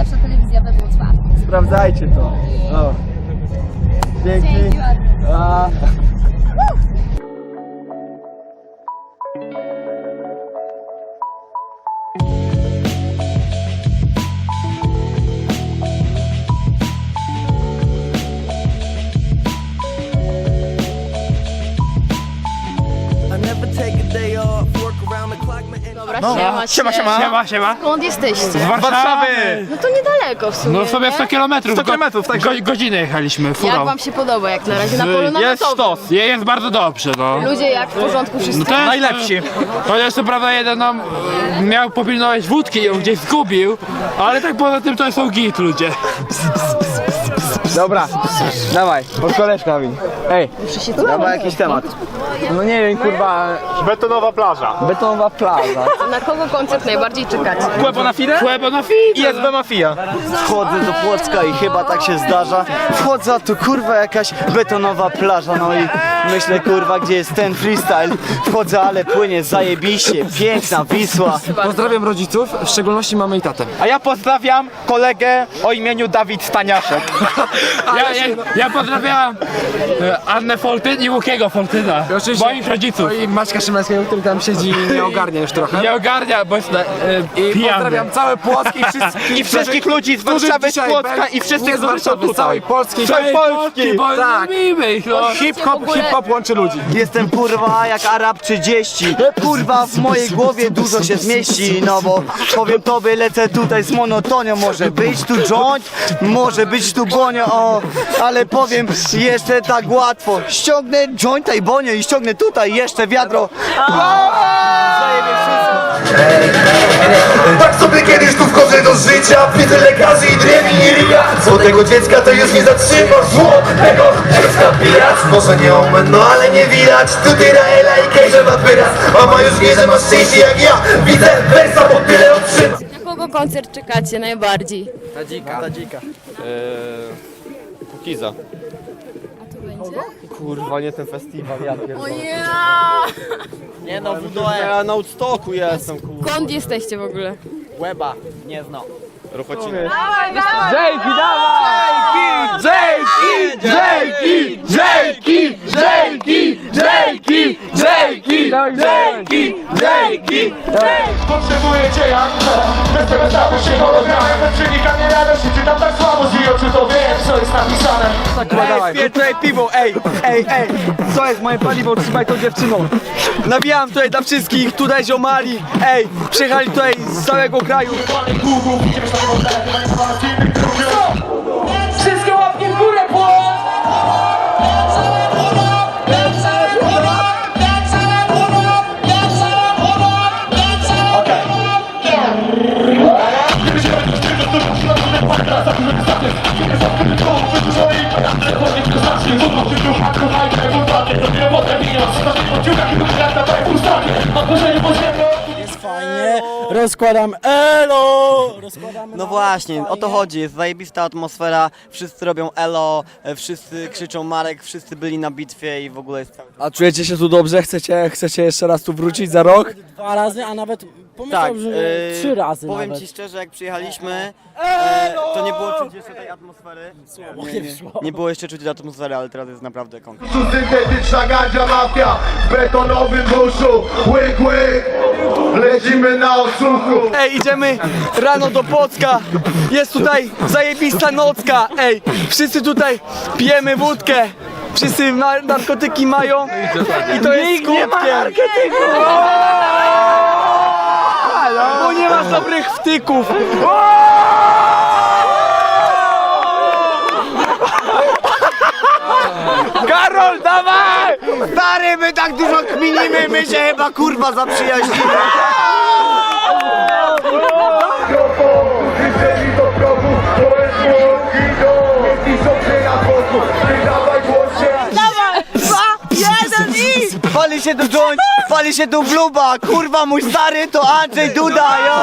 najlepsza telewizja we Wrocławiu. Sprawdzajcie to. No. Dzięki. Dzięki ładnie. A. No. siema, Siema, siema. Siema, siema. Skąd jesteście? Z Warszawy! No to niedaleko w sumie, No sobie nie? 100 kilometrów. 100 kilometrów, tak. Go, godzinę jechaliśmy furą. Jak wam się podoba, jak na razie na polu Jest namiotowym? sztos, je- jest bardzo dobrze, no. Ludzie jak w porządku wszyscy? No to jest, Najlepsi. To jest co prawda jeden nam e, miał popilnować wódki i ją gdzieś zgubił, ale tak poza tym to są git ludzie. Dobra, dawaj, pod koleżkami. Ej, dawaj jakiś temat. No nie wiem, kurwa, Betonowa plaża. betonowa plaża. Na kogo koncert najbardziej czekacie? Kłębo na firę? Chłebo na fit. I SB Mafia. Wchodzę do Płocka i chyba tak się zdarza. Wchodzę, a tu kurwa jakaś betonowa plaża, no i myślę kurwa, gdzie jest ten freestyle. Wchodzę, ale płynie zajebiście, piękna Wisła. Pozdrawiam rodziców, w szczególności mamy i tatę. A ja pozdrawiam kolegę o imieniu Dawid Staniaszek. Ja, ja, ja pozdrawiam e, Annę Foltyn i Łukiego Foltyna, moich rodziców. I Maćka Szymańskiego, który tam siedzi i nie ogarnia już trochę. Nie ogarnia, bo jest na, e, I pijany. pozdrawiam całe Płocki i wszystkich, I wszystkich ludzi z którzy Warszawy, z dzisiaj Płocka i wszyscy, nie z którzy są Warszawy, z tutaj. całej Polski. Całej Polski, bo Tak. lubimy ich, no. Hip-hop, hip-hop łączy ludzi. Jestem kurwa jak Arab 30 Kurwa w mojej głowie dużo się zmieści No bo powiem tobie lecę tutaj z monotonią Może być tu joint, może być tu bonio o, Ale powiem jeszcze tak łatwo Ściągnę jointa i bonio i ściągnę tutaj jeszcze wiadro. Zajebie Tak sobie kiedyś tu wchodzę do życia Widzę lekarzy i drewi i ryja. Złotego dziecka to już nie zatrzymasz Złotego dziecka pijać Może nie omen, no ale nie widać. Tu tyra Ela i Kejże ma wyraz. Mama już wie, że masz szczęście jak ja. Widzę wersa, bo tyle otrzyma. Na kogo koncert czekacie najbardziej? Kurwa, nie ten festiwal, ja pierdolę. Nie no, Ja na Woodstocku jestem, kurwa. Skąd jesteście w ogóle? Łeba, nie znam Ruchociny. Dzięki, dawaj! Dzięki! Dzięki! Dzięki! Dzięki! Dzięki! Dzięki! Dzięki! Dzięki! Potrzebuję cię jak to Bez tego stawu się hologramem Bez przenika nie radość i czytam tak słabo Z oczu to wiem, co jest napisane Ej, wpier tutaj piwo, ej, ej, ej, co jest moje paliwo, trzymaj tą dziewczyną. Nawijam tutaj dla wszystkich, tutaj ziomali, ej, przyjechali tutaj z całego kraju. Wszystkie rozkładam elo, rozkładamy No właśnie, o to chodzi, jest zajebista atmosfera, wszyscy robią elo, e, wszyscy krzyczą Marek, wszyscy byli na bitwie i w ogóle jest cały... A czujecie się tu dobrze? Chcecie, chcecie jeszcze raz tu wrócić za rok? Dwa razy, a nawet pomyślałem, Tak, że e, trzy razy Powiem nawet. ci szczerze, jak przyjechaliśmy, e, to nie było czuć jeszcze tej atmosfery. Nie, nie, nie było jeszcze czuć tej atmosfery, ale teraz jest naprawdę konkretnie. Tu syntetyczna gandzia mafia W betonowym buszu Łyk, łyk Lecimy na odsłuchu Ej, idziemy rano do Płocka, jest tutaj zajebista nocka, ej, wszyscy tutaj pijemy wódkę, wszyscy na narkotyki mają i to jest skutkiem. Bo nie masz dobrych wtyków. Karol, dawaj! Stary, my tak dużo kminimy, my się chyba kurwa zaprzyjaźnimy. Dawaj głos się Pali się tu joint, pali się tu bluba, kurwa mój stary to Andrzej Duda, jo!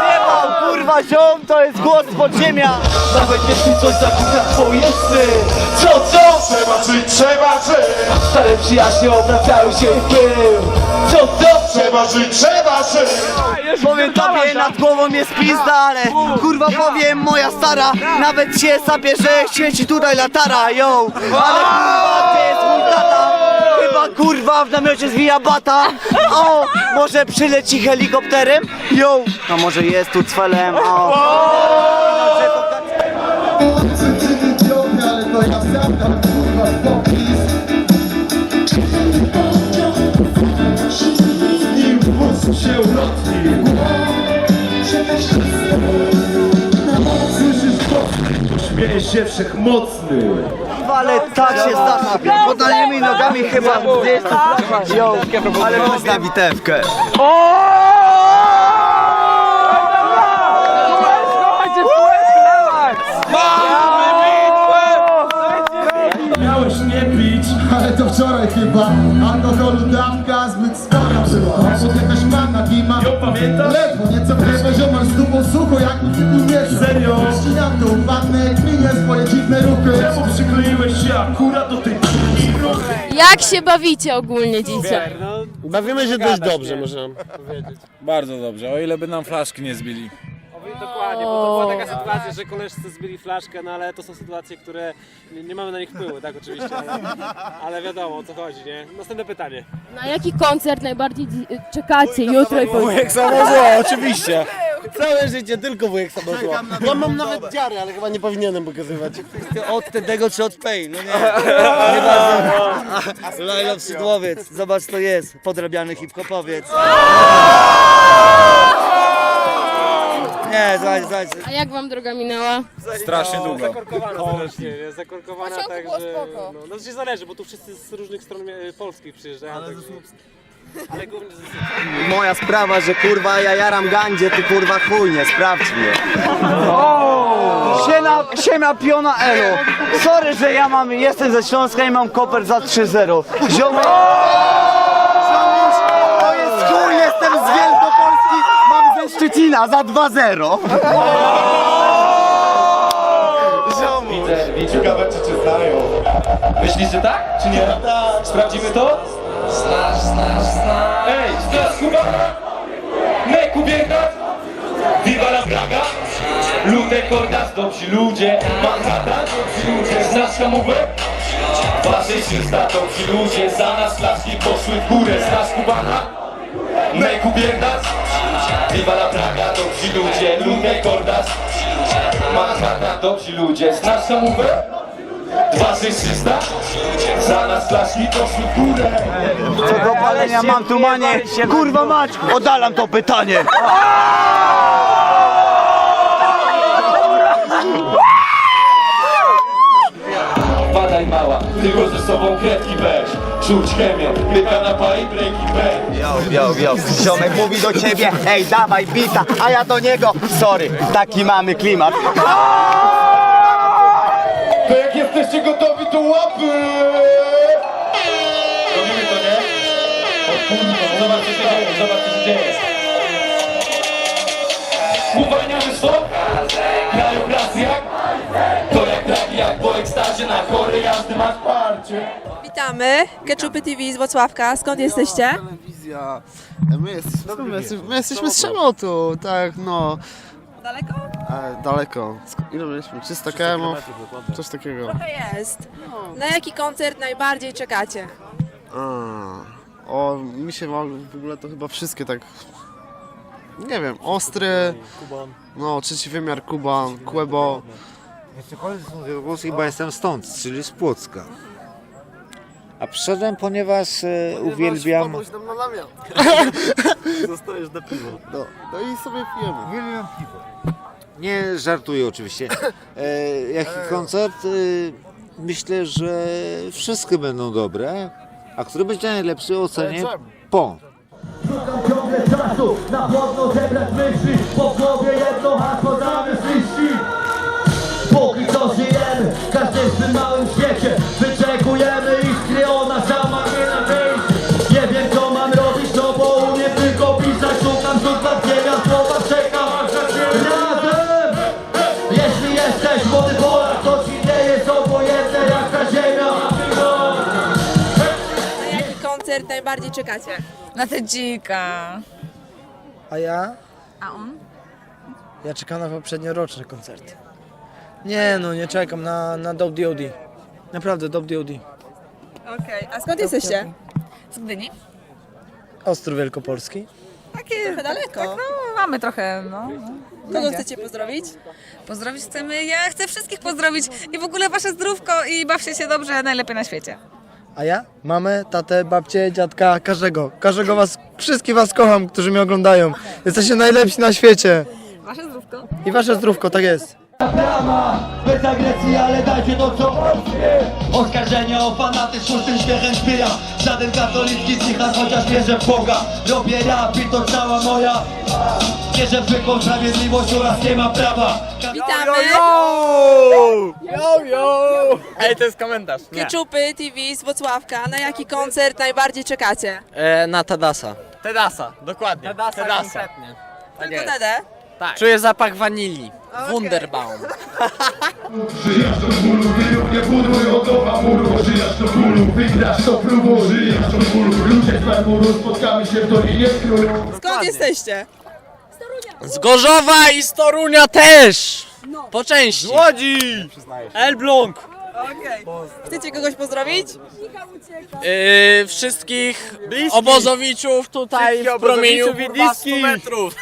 Zjebał, kurwa ziom, to jest głos z podziemia. Nawet jeśli coś zakina twoje sny Co, co? Trzeba żyć, trzeba żyć Stare przyjaźnie obracają się w pył Co, co? Trzeba żyć, trzeba żyć powiem tobie, nad głową jest pizda, ale kurwa powiem, moja stara nawet się sapie, że świeci tutaj latara, yo. Ale kurwa, gdzie jest mój tata? Chyba kurwa w namiocie zwija bata. O, może przyleci helikopterem? Yo, no może jest tu cwelem, o. Śmiejesz się wszechmocny. Ale tak się zdarza. Podaniemi nogami chyba gdzieś. Yo, ale chodź na to wczoraj chyba Alkoholu dawka zbyt spora była Pod jakaś manna kima Jo, pamiętasz? Ledwo nieco lewo ziomal z dupą sucho jak mi tytuł wiesz Serio? Ścinam tu wannę, kminie swoje dziwne ruchy Czemu przykleiłeś się akurat do tej Jak się bawicie ogólnie dzisiaj? Bawimy się dość dobrze, można powiedzieć. Bardzo dobrze, o ile by nam flaszki nie zbili. Dokładnie, bo to była taka sytuacja, że koleżcy zbili flaszkę, no ale to są sytuacje, które nie, nie mamy na nich wpływu, tak oczywiście, ale, ale wiadomo o co chodzi, nie? Następne pytanie. Na jaki koncert najbardziej dzi- czekacie jutro i pojutrze? Wujek samozło, oczywiście. Całe życie tylko wujek samozła. Ja mam nawet dziary, ale chyba nie powinienem pokazywać. Od tego czy od tej, no nie. Nieważne. Lajlo Przydłowiec, zobacz to jest, podrabiany hip-hopowiec. Nie, słuchajcie, słuchajcie. A jak wam droga minęła? Strasznie długo. Zakorkowana strasznie, nie? Zakorkowana tak, że... No, no to się zależy, bo tu wszyscy z różnych stron e, Polski przyjeżdżają. Ale, ale głównie z Moja sprawa, że kurwa ja jaram gandzie, ty kurwa chuj nie, sprawdź mnie. Siema, siema piona elo. Sorry, że ja mam, jestem ze Śląska i mam koper za 3-0. Ziomek... To jest chuj, jestem z Wielkopolski, mam ze Szczecina za 2-0. Ciekawe czy cię znają Myślisz, że tak? Czy nie? Tak. Sprawdzimy to? Znasz, znasz, znasz. Ej, znasz Kubana? Nie, Kubierka? Viva la Praga? Lute Kordas, dobrzy ludzie Manhattan, dobrzy ludzie Znasz Hamówę? Faszystysta, dobrzy ludzie Za nas flaszki poszły w górę Znasz Kubana? Nie, Kubierdas? Viva la Praga, dobrzy ludzie Lute Kordas. Manhattan, dobrzy ludzie Znasz Hamówę? Dwa sześcista Za nas flaszki poszły w górę. Co do palenia mam tu manię, kurwa mać, oddalam to pytanie. Badaj mała, tylko ze sobą kredki weź Czuć chemię, pyka na pali breaki bang Yo, yo, yo, ziomek mówi do ciebie, ej dawaj bita, a ja do niego, sorry, taki mamy klimat. To jak jesteście gotowi to łapy! Robimy to, nie? O kurwa, zobacz co się dzieje, zobacz co się dzieje. Uwalniamy stop, krajobraz jak. To jak dragi, jak po ekstazie na chory jazdy masz parcie Witamy, Ketchupy TV z Wrocławka. Skąd jesteście? Telewizja. My jesteśmy, my jesteśmy, my jesteśmy z Szemotu, tak, no. Daleko? E, daleko. Sk- Ile mieliśmy? 300 km? Coś takiego. To jest. Na jaki koncert najbardziej czekacie? A, o, mi się ma w ogóle to chyba wszystkie tak. Nie wiem, ostry. No, trzeci wymiar Kuban, Quebo. bo jestem stąd, czyli z Płocka. A przyszedłem, ponieważ e, uwielbiam... tam na namiot. Zostajesz na piwo. No, no i sobie pijemy. Uwielbiam piwo. Nie żartuję oczywiście. E, jaki koncert? E, myślę, że wszystkie będą dobre. A który będzie najlepszy ocenię po. Ciągle czasu na płodno zebrać myśli Po głowie jedno hasło zamiast liści Póki co żyjemy, każdy w tym małym świecie Wyczekujemy iskry, czekacie? Na te dzika. A ja? A on? Ja czekam na poprzednioroczne koncerty. Nie no, nie czekam na, na Dope DOD. Naprawdę, Dope DOD. Okej, a skąd jesteście? Z Gdyni? Ostrów Wielkopolski. Takie trochę daleko. No, mamy trochę, no. Kogo chcecie pozdrowić? Pozdrowić chcemy, ja chcę wszystkich pozdrowić i w ogóle wasze zdrówko i bawcie się dobrze, najlepiej na świecie. A ja? Mamę, tatę, babcię, dziadka, każdego. Każdego was, wszystkich was kocham, którzy mnie oglądają. Jesteście najlepsi na świecie. Wasze zdrówko. I wasze zdrówko, tak jest. Bez agresji, ale dajcie to co Oskarżenia o fanatyzm szóstym śmiechem śpieja Żaden katolicki psycha, chociaż wierzę w Boga Robię rap i to cała moja Wierzę w zwykłą sprawiedliwość oraz nie ma prawa Witamy! Yo, yo! Ej, to jest komentarz. Keczupy TV z Wrocławka. Na jaki koncert najbardziej czekacie? E, na Tadasa. Tedasa, dokładnie. Tedasa, konkretnie. Tylko Dede? Czuję zapach wanilii. Wunderbaum. Żyjasz do bólu, wyrób nie buduj od nowa muru Żyjasz do bólu, wygrasz to próbu Żyjasz do bólu, ludzie z marmuru Spotkamy się w Dolinie Królów Skąd jesteście? Z Gorzowa i z Torunia też! Po części. Z Łodzi! Elbląg! Okej. Chcecie kogoś pozdrowić? Yy, wszystkich obozowiczów tutaj w promieniu kurwa 100 metrów.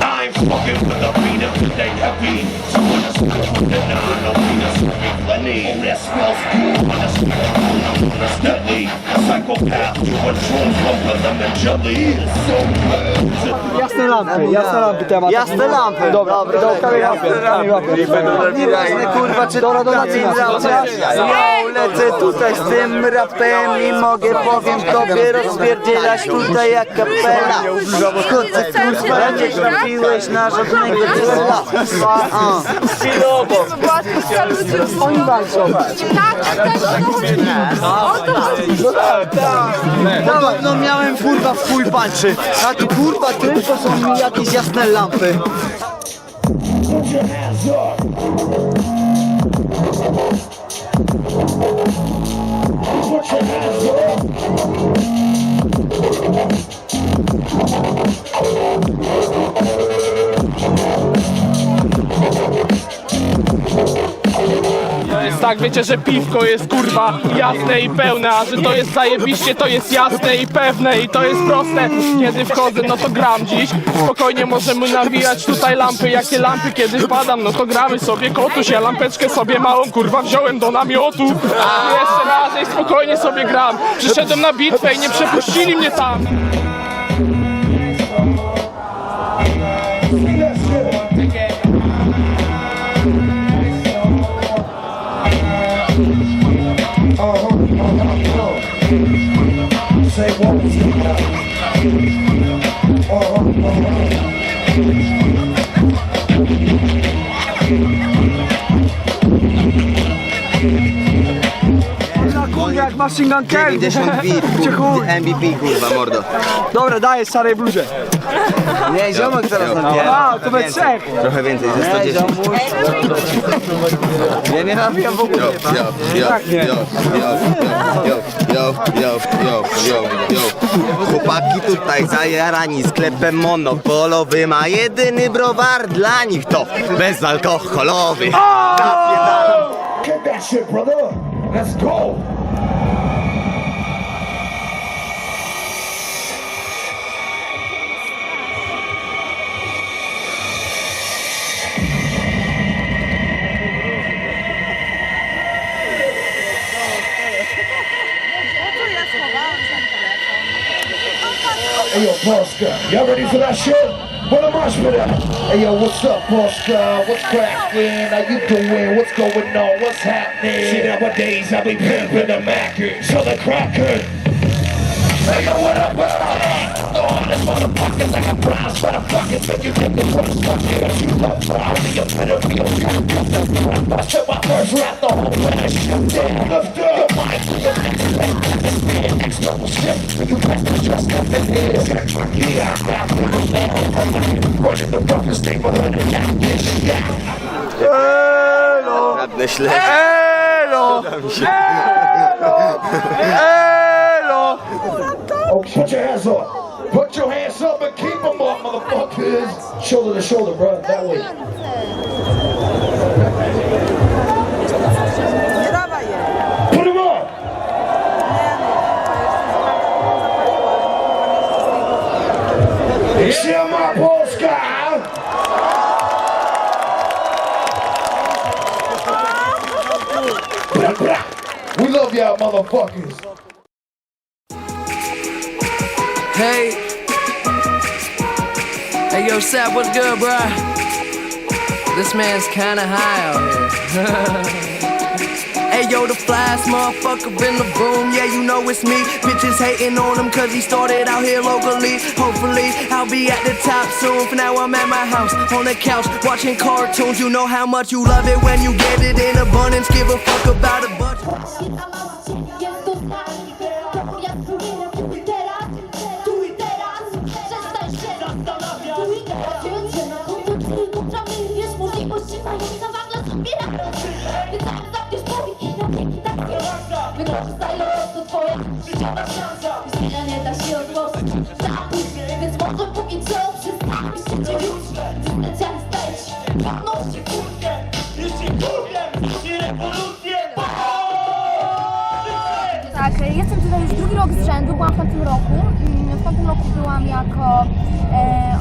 I'm with the they So to Jasne lampy, jasne lampy temat. Jasne lampy. Dobra, Dobra, do kamień łapy, kamień łapy. Nieważne kurwa czy Dobra, dobra, tacy dobra, raper. dobra. Yo, lecę tutaj z tym rapem i mogę powiem tobie rozpierdzielać tutaj jak kapela Chodzę kurwa nie trafiłeś na żadnego cela. Oni walczą. Dawno miałem kurwa w chuj panczy A tu kurwa tylko są mi jakieś jasne lampy. To jest tak, wiecie, że piwko jest kurwa jasne i pełne, a że to jest zajebiście, to jest jasne i pewne i to jest proste. Kiedy wchodzę, no to gram dziś. Spokojnie możemy nawijać tutaj lampy, jakie lampy, kiedy wpadam, no to gramy sobie kotuś. Ja lampeczkę sobie małą kurwa wziąłem do namiotu. Jeszcze raz i spokojnie sobie gram. Przyszedłem na bitwę i nie przepuścili mnie tam. Kurwa jak Machine Gun Kelly. Cichu. MVP kurwa mordo Dobra, dajesz szarej bluzie. Nie, ziomek teraz napiera. A, to we trzech. Trochę więcej, ze 110 Ja nie nawijam w ogóle Tak nie. Chłopaki tutaj zajarani sklepem monopolowym A jedyny browar dla nich to bezalkoholowy. Get that shit, brother. Let's go Hey yo, Posca, y'all ready for that shit? What am I spit at? Hey yo, what's up, Posca? What's cracking? How you doing? What's going on? What's happening? See, nowadays I be pimping the Mac, so the cracker. Hey yo, what up, up? Oh, this motherfucker like a prize, motherfucker. Make you think the first fucking you love me, you better be a I said my first rap, the whole flash. Damn, let's go. Next level shit, you best to trust nothing is. Yeah, I'm rapping, running the roughest neighborhood in that yeah. Żadne ślepy Elo! Elo! Put your hands up. Put your hands up and keep them up, motherfuckers. Shoulder to shoulder, bro. That way. Put them up. Siema Polska! Bra, bra. We love y'all motherfuckers. Hey. Hey, yo, Sap, what's good, bruh? This man's kinda high out here. hey, yo, the flyest motherfucker in the room. Yeah, you know it's me. Bitches hating on him cause he started out here locally. Hopefully, I'll be at the top soon. For now, I'm at my house on the couch watching cartoons. You know how much you love it when you get it in abundance. Give a fuck about a bunch. Wykorzystaj to twoja życiowa szansa nie da się odłożyć Więc może póki co się już kurwiem, jeśli rewolucję Tak, jestem tutaj już drugi rok z rzędu, byłam w tamtym roku. W tamtym roku byłam jako e,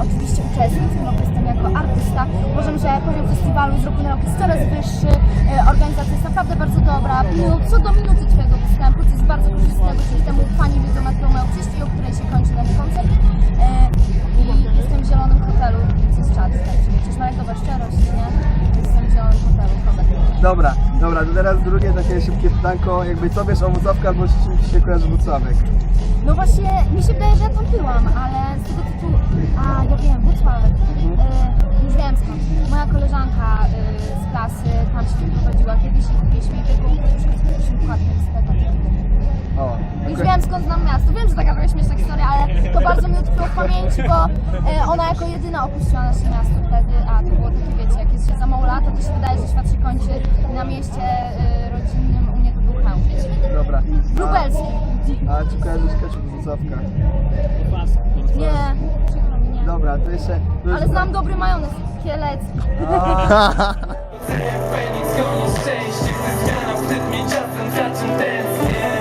roku jestem jako artysta. Uważam, że poziom festiwalu z roku na rok jest coraz wyższy, e, organizacja jest naprawdę bardzo dobra. Minut, co do minuty Twojego występu, co jest bardzo korzystne, dzięki temu fani wiedzą, na którą mają przyjść i o której się kończy dany koncert. Dobra, dobra, to teraz drugie takie szybkie pytanko. Jakby co wiesz o Włocławku albo z czym ci się kojarzy Włocławek? No właśnie, mi się wydaje, że ja tam byłam, ale z tego tytułu... A, ja wiem, Włocławek. Y, już wiem skąd. Moja koleżanka y, z klasy tam się wyprowadziła kiedyś i kupiliśmy jej taką troszkę z układkiem z tego. O, Już wiem skąd znam miasto. Wiem, że taka trochę śmieszna historia, ale to bardzo mi utkwiło w pamięci, bo e, ona jako jedyna opuściła nasze miasto wtedy, a to było takie, wiecie, jak jest się za mało lat, to się wydaje, że świat się kończy na mieście e, rodzinnym, u mnie to był chełm. Dobra. Lubelski. A czy kojarzysz ketchup z Włocławka? Nie, przykro mi, nie. Dobra, to jeszcze... To Ale znam dobry majonez, kielecki.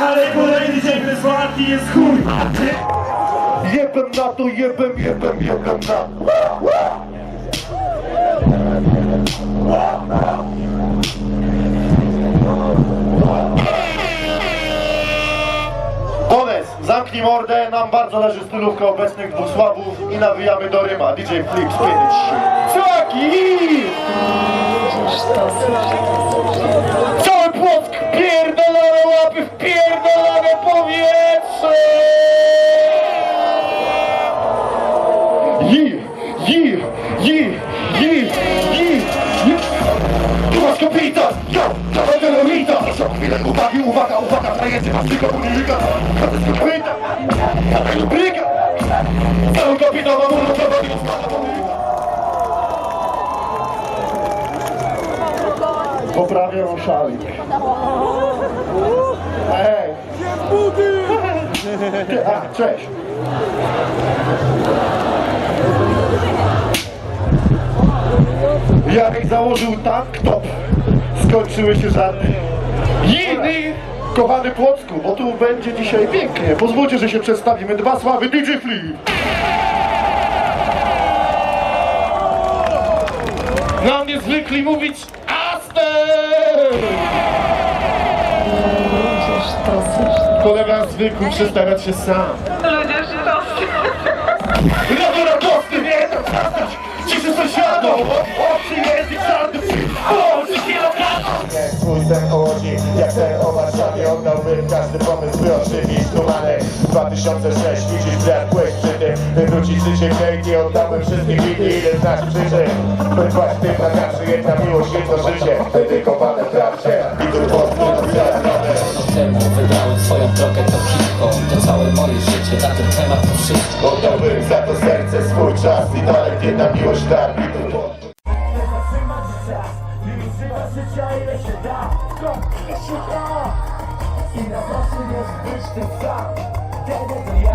Ale kolejny dzień bez walki jest chuj Jebem na to, jebem, jebem, jebem na to Powiedz, zamknij mordę, nam bardzo leży stylówka obecnych dwóch słabów i nawijamy do ryma. DJ Flip, spinach shit. Czaki! Szalik Ej! Ty, A, cześć! Jarek założył tank top. Skończyły się żarty. Jiny! Kochany Płocku, bo tu będzie dzisiaj pięknie. Pozwólcie, że się przedstawimy. Dwa sławy DJ Flip. Na mnie zwykli mówić Aster! Kolega zwykł przedstawiać się sam. Ludzie sztosy. Radosny, nie to przestać! Ciszę sąsiadom! Oczy język żarty! Sen o Łodzi Jak ten o Warszawie oddałbym każdy pomysł by ożywić tumanek 2006 widzisz brak kłeś przy tym Wywrócić życie hejt i oddałbym wszystkich inni Ile znasz przyczyn By kłaść tym na każdy jedna miłość jedno życie. Dedykowane prawdzie. I tu polskie rozwiązane temu wybrałem swoją drogę to hip-hop To całe moje życie, na ten temat to wszystko. Oddałbym za to serce swój czas. I nawet jedna miłość tak. I tu polskie